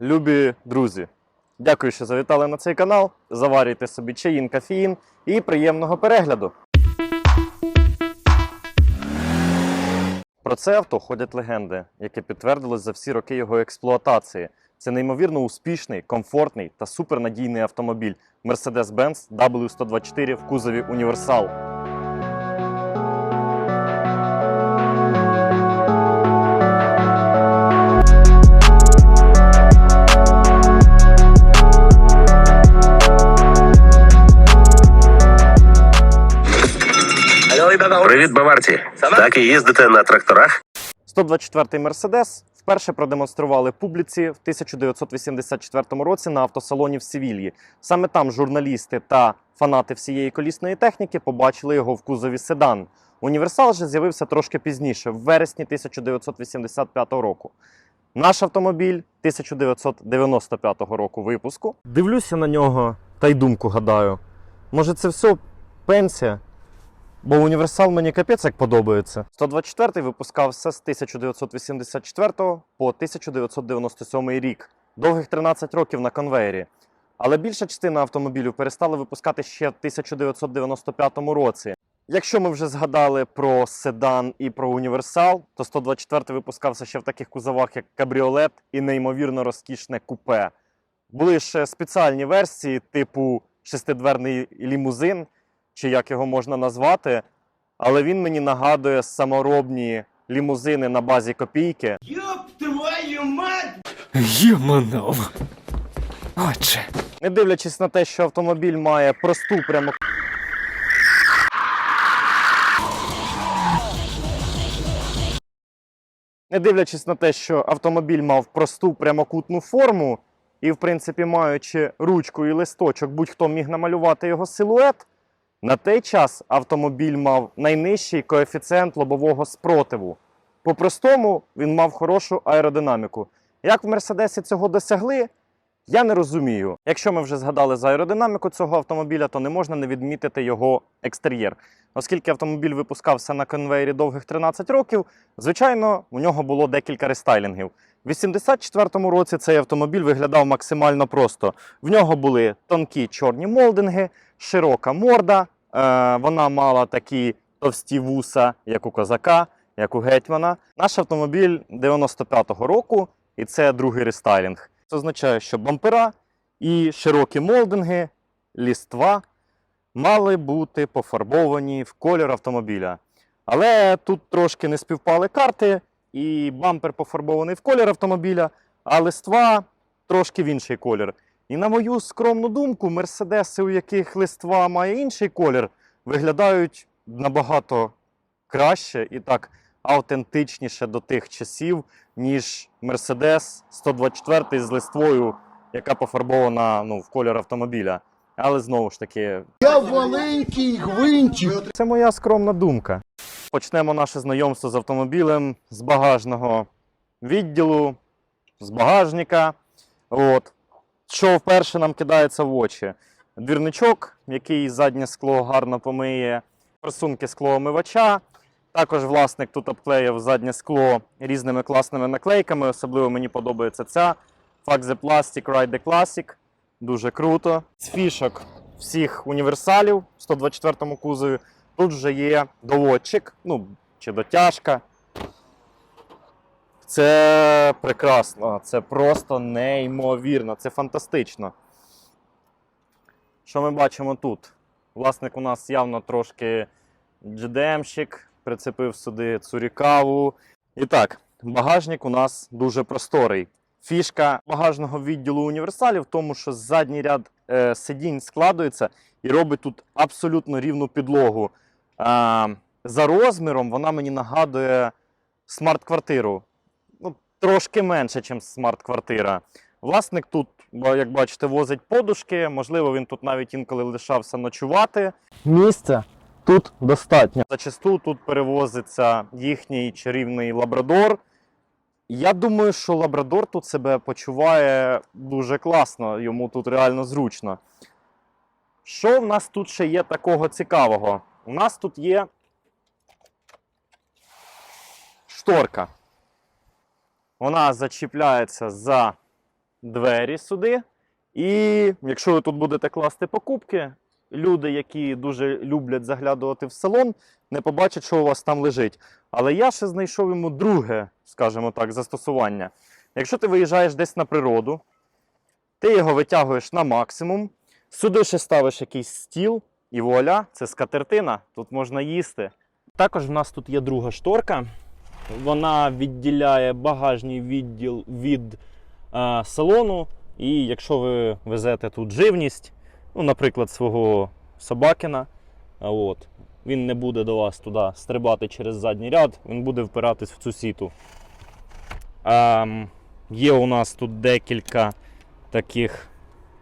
Любі друзі, дякую, що завітали на цей канал. Заварюйте собі чаїн, кофеїн і приємного перегляду. Про це авто ходять легенди, які підтвердились за всі роки його експлуатації. Це неймовірно успішний, комфортний та супернадійний автомобіль Mercedes-Benz W124 в кузові Універсал. Привіт, баварці. Так і їздите на тракторах? 124-й Мерседес вперше продемонстрували публіці в 1984 році на автосалоні в Севільї. Саме там журналісти та фанати всієї колісної техніки побачили його в кузові седан. Універсал же з'явився трошки пізніше, в вересні 1985 року. Наш автомобіль 1995 року випуску. Дивлюся на нього та й думку гадаю. Може, це все пенсія? Бо універсал мені капець як подобається. 124 випускався з 1984 по 1997 рік. Довгих 13 років на конвеєрі. Але більша частина автомобілів перестали випускати ще в 1995 році. Якщо ми вже згадали про седан і про універсал, то 124 випускався ще в таких кузовах, як кабріолет і неймовірно розкішне купе. Були ще спеціальні версії, типу шестидверний лімузин, чи як його можна назвати, але він мені нагадує саморобні лімузини на базі копійки. Ёб твою мать! Юманов. Отже. Не дивлячись на те, що автомобіль має просту прямо. Не дивлячись на те, що автомобіль мав просту прямокутну форму, і, в принципі, маючи ручку і листочок, будь-хто міг намалювати його силует, на той час автомобіль мав найнижчий коефіцієнт лобового спротиву. По-простому, він мав хорошу аеродинаміку. Як в Мерседесі цього досягли, я не розумію. Якщо ми вже згадали за аеродинаміку цього автомобіля, то не можна не відмітити його екстер'єр. Оскільки автомобіль випускався на конвейері довгих 13 років, звичайно, у нього було декілька рестайлінгів. У 84-му році цей автомобіль виглядав максимально просто. В нього були тонкі чорні молдинги, широка морда. Е, вона мала такі товсті вуса, як у козака, як у гетьмана. Наш автомобіль 95-го року, і це другий рестайлінг. Це означає, що бампера і широкі молдинги, ліства мали бути пофарбовані в колір автомобіля. Але тут трошки не співпали карти, і бампер пофарбований в колір автомобіля, а листва трошки в інший колір. І на мою скромну думку, мерседеси, у яких листва має інший колір, виглядають набагато краще і так автентичніше до тих часів, ніж Mercedes 124 з листвою, яка пофарбована ну, в колір автомобіля. Але знову ж таки, Я маленький гвинтик. це моя скромна думка. Почнемо наше знайомство з автомобілем з багажного відділу, з багажника. От. Що вперше нам кидається в очі? Двірничок, який заднє скло гарно помиє, просунки склоомивача. Також власник тут обклеїв заднє скло різними класними наклейками. Особливо мені подобається ця Fuck the Plastic, Ride the Classic. Дуже круто. З фішок всіх універсалів в 124 кузові тут вже є доводчик, ну чи дотяжка. Це прекрасно, це просто неймовірно, це фантастично. Що ми бачимо тут? Власник у нас явно трошки GDM-щик, прицепив сюди цурікаву. І так, багажник у нас дуже просторий. Фішка багажного відділу універсалів в тому, що задній ряд е, сидінь складується і робить тут абсолютно рівну підлогу. А, за розміром вона мені нагадує смарт-квартиру. Трошки менше, ніж смарт-квартира. Власник тут, як бачите, возить подушки. Можливо, він тут навіть інколи лишався ночувати. Місця тут достатньо. Зачасту тут перевозиться їхній чарівний лабрадор. Я думаю, що лабрадор тут себе почуває дуже класно, йому тут реально зручно. Що в нас тут ще є такого цікавого? У нас тут є шторка. Вона зачіпляється за двері сюди. І якщо ви тут будете класти покупки, люди, які дуже люблять заглядувати в салон, не побачать, що у вас там лежить. Але я ще знайшов йому друге, скажімо так, застосування. Якщо ти виїжджаєш десь на природу, ти його витягуєш на максимум, сюди ще ставиш якийсь стіл, і вуаля, це скатертина, тут можна їсти. Також в нас тут є друга шторка. Вона відділяє багажний відділ від е, салону. І якщо ви везете тут живність, ну, наприклад, свого собакіна, от, він не буде до вас туди стрибати через задній ряд, він буде впиратись в цю сіту. Ем, є у нас тут декілька таких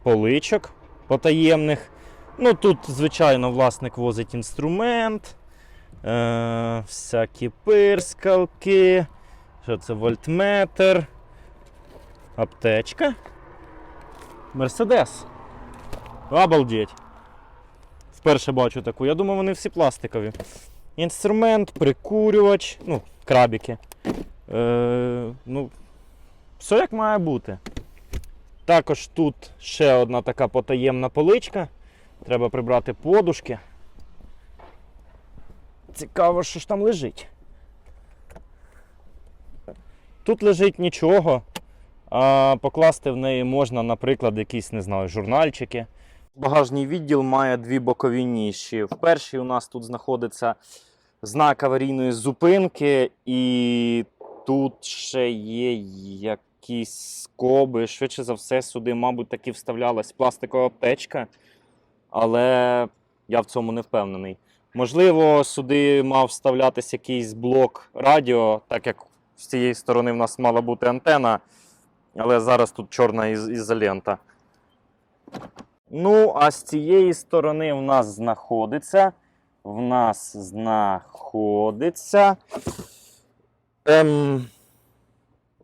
поличок потаємних. Ну, тут, звичайно, власник возить інструмент, е, всякі пирскалки, що це вольтметр, аптечка. Мерседес. Обалдеть. Вперше бачу таку. Я думав, вони всі пластикові. Інструмент, прикурювач, ну, крабіки. Е, ну, все як має бути. Також тут ще одна така потаємна поличка. Треба прибрати подушки. Цікаво, що ж там лежить. Тут лежить нічого, а покласти в неї можна, наприклад, якісь, не знаю, журнальчики. Багажний відділ має дві бокові ніші. В першій у нас тут знаходиться знак аварійної зупинки, і тут ще є якісь скоби. Швидше за все, сюди, мабуть, таки вставлялась пластикова аптечка, але я в цьому не впевнений. Можливо, сюди мав вставлятися якийсь блок радіо, так як з цієї сторони в нас мала бути антена, але зараз тут чорна із- ізолента. Ну, а з цієї сторони в нас знаходиться. В нас знаходиться. Ем,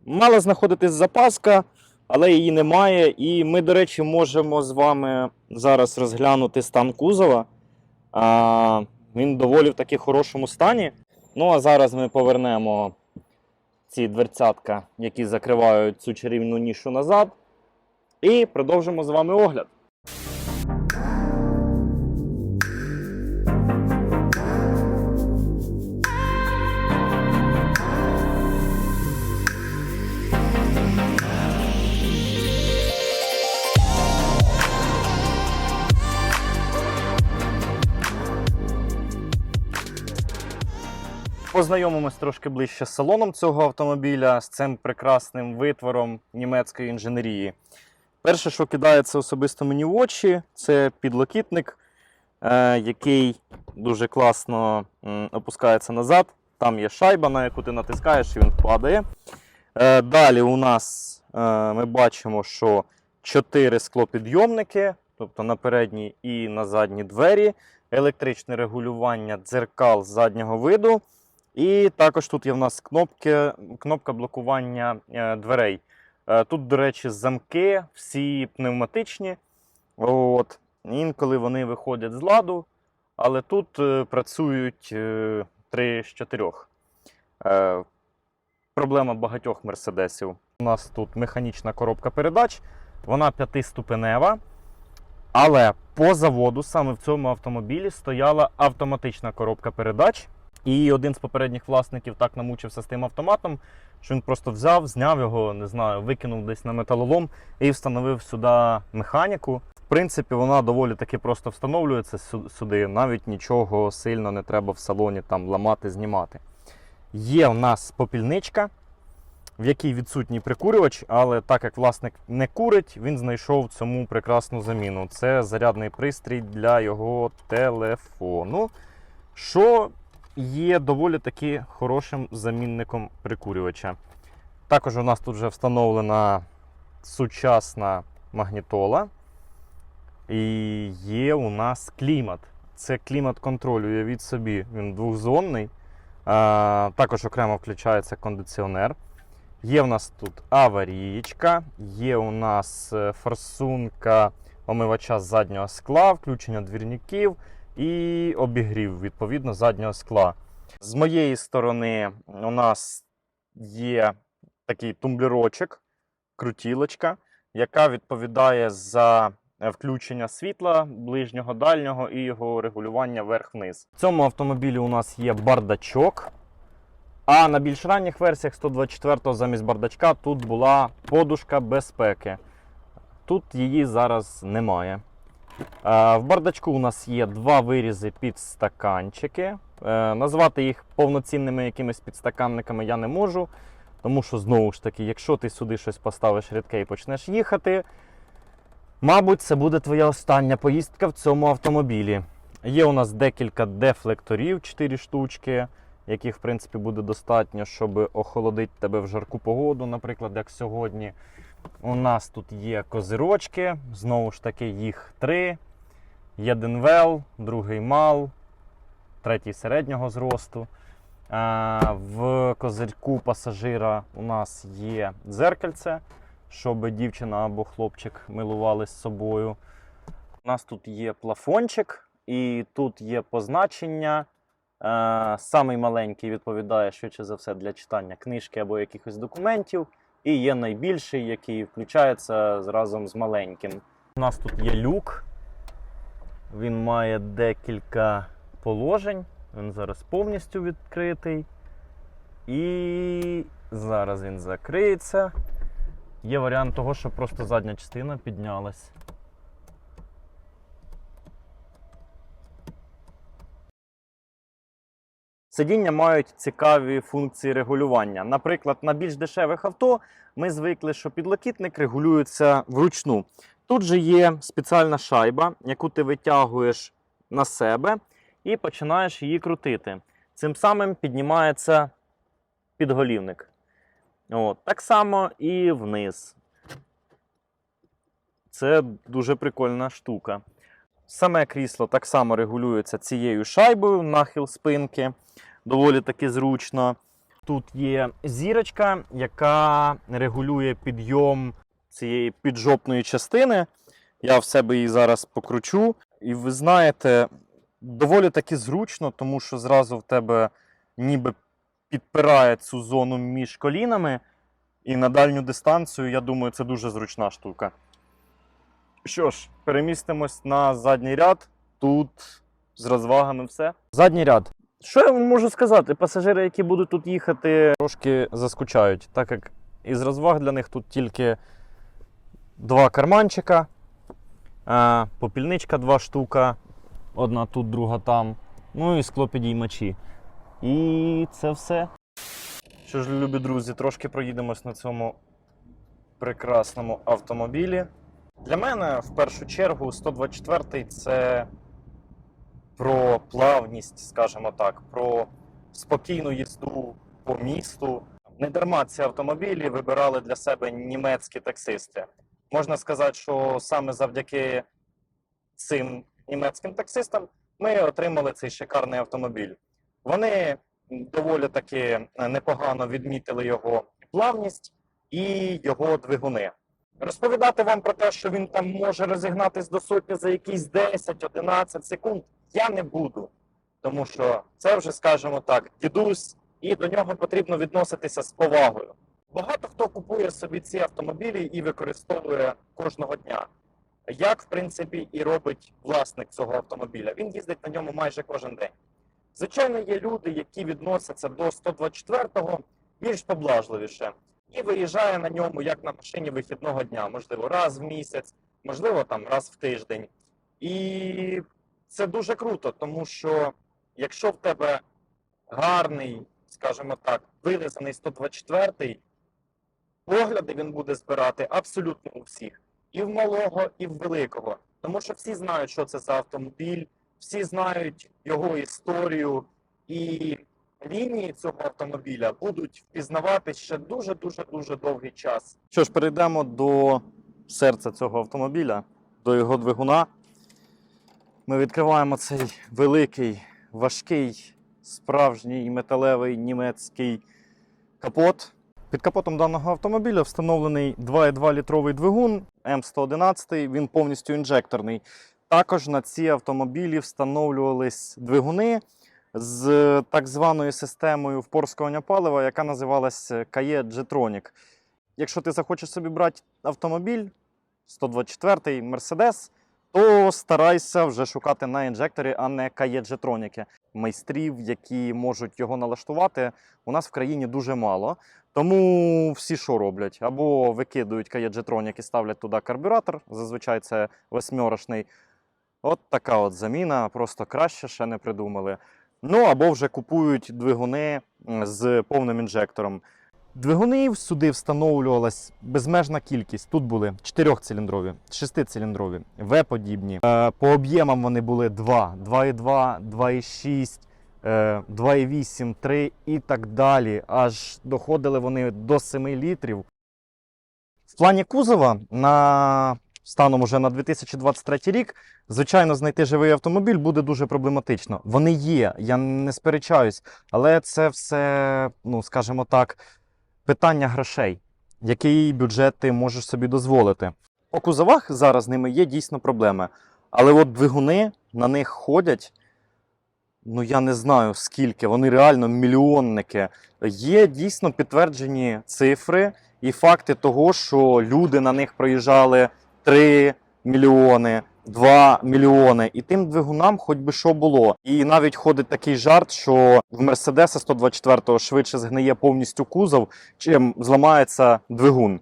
мала знаходитись запаска, але її немає. І ми, до речі, можемо з вами зараз розглянути стан кузова. А, він доволі в таки хорошому стані. Ну, а зараз ми повернемо ці дверцятка, які закривають цю чарівну нішу назад. І продовжимо з вами огляд. Познайомимось трошки ближче з салоном цього автомобіля, з цим прекрасним витвором німецької інженерії. Перше, що кидається особисто мені в очі, це підлокітник, е, який дуже класно опускається назад. Там є шайба, на яку ти натискаєш, і він падає. Е, далі у нас е, ми бачимо, що 4 склопідйомники, тобто на передній і на задні двері, електричне регулювання дзеркал заднього виду. І також тут є в нас кнопки, кнопка блокування е, дверей. Е, тут, до речі, замки всі пневматичні. От. Інколи вони виходять з ладу, але тут е, працюють е, 3 з 4. Е, проблема багатьох мерседесів. У нас тут механічна коробка передач, вона п'ятиступенева. Але по заводу саме в цьому автомобілі стояла автоматична коробка передач. І один з попередніх власників так намучився з тим автоматом, що він просто взяв, зняв його, не знаю, викинув десь на металолом і встановив сюди механіку. В принципі, вона доволі таки просто встановлюється сюди. Навіть нічого сильно не треба в салоні там ламати, знімати. Є в нас попільничка, в якій відсутній прикурювач, але так як власник не курить, він знайшов цьому прекрасну заміну. Це зарядний пристрій для його телефону. Що є доволі таки хорошим замінником прикурювача. Також у нас тут вже встановлена сучасна магнітола. І є у нас клімат. Це клімат контролює від собі. Він двохзонний. А, також окремо включається кондиціонер. Є у нас тут аварієчка, є у нас е, форсунка омивача заднього скла, включення двірників і обігрів відповідно заднього скла. З моєї сторони у нас є такий тумблерочок, крутілочка. яка відповідає за е, включення світла ближнього, дальнього і його регулювання вверх-вниз. В цьому автомобілі у нас є бардачок. А на більш ранніх версіях 124-го замість бардачка тут була подушка безпеки. Тут її зараз немає. Е, В бардачку у нас є два вирізи під стаканчики. Е, Назвати їх повноцінними якимись підстаканниками я не можу. Тому що, знову ж таки, якщо ти сюди щось поставиш рідке і почнеш їхати, мабуть, це буде твоя остання поїздка в цьому автомобілі. Є у нас декілька дефлекторів, 4 штучки, яких, в принципі, буде достатньо, щоб охолодити тебе в жарку погоду, наприклад, як сьогодні. У нас тут є козирочки, знову ж таки, їх три. Є денвел, другий мал, третій середнього зросту. В козирьку пасажира у нас є дзеркальце, щоб дівчина або хлопчик милували з собою. У нас тут є плафончик, і тут є позначення. Самий маленький відповідає швидше за все для читання книжки або якихось документів. І є найбільший, який включається разом з маленьким. У нас тут є люк. Він має декілька положень. Він зараз повністю відкритий. І зараз він закриється. Є варіант того, що просто задня частина піднялась. Сидіння мають цікаві функції регулювання. Наприклад, на більш дешевих авто ми звикли, що підлокітник регулюється вручну. Тут же є спеціальна шайба, яку ти витягуєш на себе і починаєш її крутити. Цим самим піднімається підголівник. От. Так само і вниз. Це дуже прикольна штука. Саме крісло так само регулюється цією шайбою, нахил спинки. Доволі таки зручно. Тут є зірочка, яка регулює підйом цієї піджопної частини. Я в себе її зараз покручу. І ви знаєте, доволі таки зручно, тому що зразу в тебе ніби підпирає цю зону між колінами. І на дальню дистанцію, я думаю, це дуже зручна штука. Що ж, перемістимось на задній ряд. Тут з розвагами все. Задній ряд. Що я вам можу сказати? Пасажири, які будуть тут їхати, трошки заскучають, так як із розваг для них тут тільки два карманчика, попільничка два штука, одна тут, друга там. Ну і склопідіймачі. І це все. Що ж, любі друзі, трошки проїдемось на цьому прекрасному автомобілі. Для мене в першу чергу 124 це про плавність, скажімо так, про спокійну їзду по місту. Не дарма ці автомобілі вибирали для себе німецькі таксисти. Можна сказати, що саме завдяки цим німецьким таксистам ми отримали цей шикарний автомобіль. Вони доволі таки непогано відмітили його плавність і його двигуни. Розповідати вам про те, що він там може розігнатись до сотні за якісь 10-11 секунд, я не буду. Тому що це вже, скажімо так, дідусь, і до нього потрібно відноситися з повагою. Багато хто купує собі ці автомобілі і використовує кожного дня. Як, в принципі, і робить власник цього автомобіля. Він їздить на ньому майже кожен день. Звичайно, є люди, які відносяться до 124-го більш поблажливіше і виїжджає на ньому як на машині вихідного дня, можливо, раз в місяць, можливо, там раз в тиждень. І це дуже круто, тому що якщо в тебе гарний, скажімо так, вилизаний 124-й, погляди він буде збирати абсолютно у всіх. І в малого, і в великого. Тому що всі знають, що це за автомобіль, всі знають його історію, і лінії цього автомобіля будуть впізнавати ще дуже дуже дуже довгий час. Що ж, перейдемо до серця цього автомобіля, до його двигуна. Ми відкриваємо цей великий, важкий, справжній металевий німецький капот. Під капотом даного автомобіля встановлений 2,2 літровий двигун М111, він повністю інжекторний. Також на ці автомобілі встановлювались двигуни з так званою системою впорскування палива, яка називалась KE Jetronic. Якщо ти захочеш собі брати автомобіль, 124 Mercedes, то старайся вже шукати на інжекторі, а не каєджетроніки. Майстрів, які можуть його налаштувати, у нас в країні дуже мало. Тому всі що роблять? Або викидують каєджетронік і ставлять туди карбюратор, зазвичай це восьмерочний. От така от заміна, просто краще ще не придумали. Ну або вже купують двигуни з повним інжектором. Двигунів сюди встановлювалась безмежна кількість. Тут були 4-циліндрові, 6-циліндрові, В-подібні. Е, По об'ємам вони були 2, 2,2, 2,6, е, 2,8, 3 і так далі. Аж доходили вони до 7 літрів. В плані кузова на станом уже на 2023 рік, звичайно, знайти живий автомобіль буде дуже проблематично. Вони є, я не сперечаюсь, але це все, ну скажімо так, питання грошей. Який бюджет ти можеш собі дозволити? По кузовах зараз з ними є дійсно проблеми. Але от двигуни на них ходять. Ну, я не знаю скільки, вони реально мільйонники. Є дійсно підтверджені цифри і факти того, що люди на них проїжджали 3 мільйони, 2 мільйони. І тим двигунам хоч би що було. І навіть ходить такий жарт, що в Мерседеса 124-го швидше згниє повністю кузов, чим зламається двигун.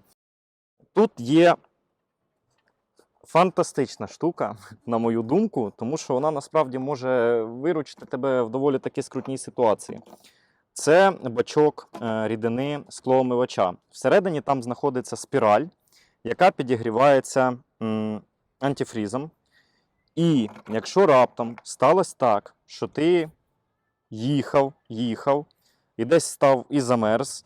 Тут є фантастична штука, на мою думку, тому що вона насправді може виручити тебе в доволі таки скрутній ситуації. Це бачок е, рідини склоомивача. Всередині там знаходиться спіраль, яка підігрівається антифрізом. І якщо раптом сталося так, що ти їхав, їхав, і десь став і замерз,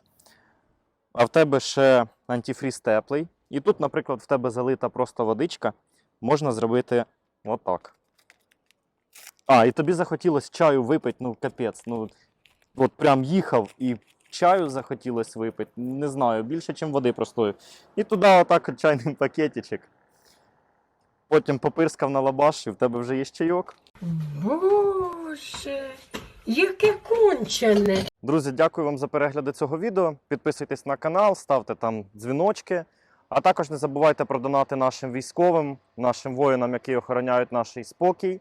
а в тебе ще антифріз теплий, і тут, наприклад, в тебе залита просто водичка, можна зробити отак. А, і тобі захотілося чаю випити, ну капець. Ну, от прям їхав і чаю захотілося випити. Не знаю, більше, ніж води простої. І туди отак от чайний пакетичок. Потім попирскав на лабаш, і в тебе вже є чайок. Боже, яке кончене. Друзі, дякую вам за перегляди цього відео. Підписуйтесь на канал, ставте там дзвіночки. А також не забувайте про донати нашим військовим, нашим воїнам, які охороняють наш спокій.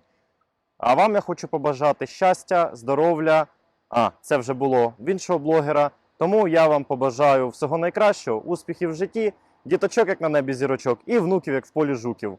А вам я хочу побажати щастя, здоров'я. А, це вже було в іншого блогера. Тому я вам побажаю всього найкращого, успіхів в житті, діточок, як на небі зірочок, і внуків, як в полі жуків.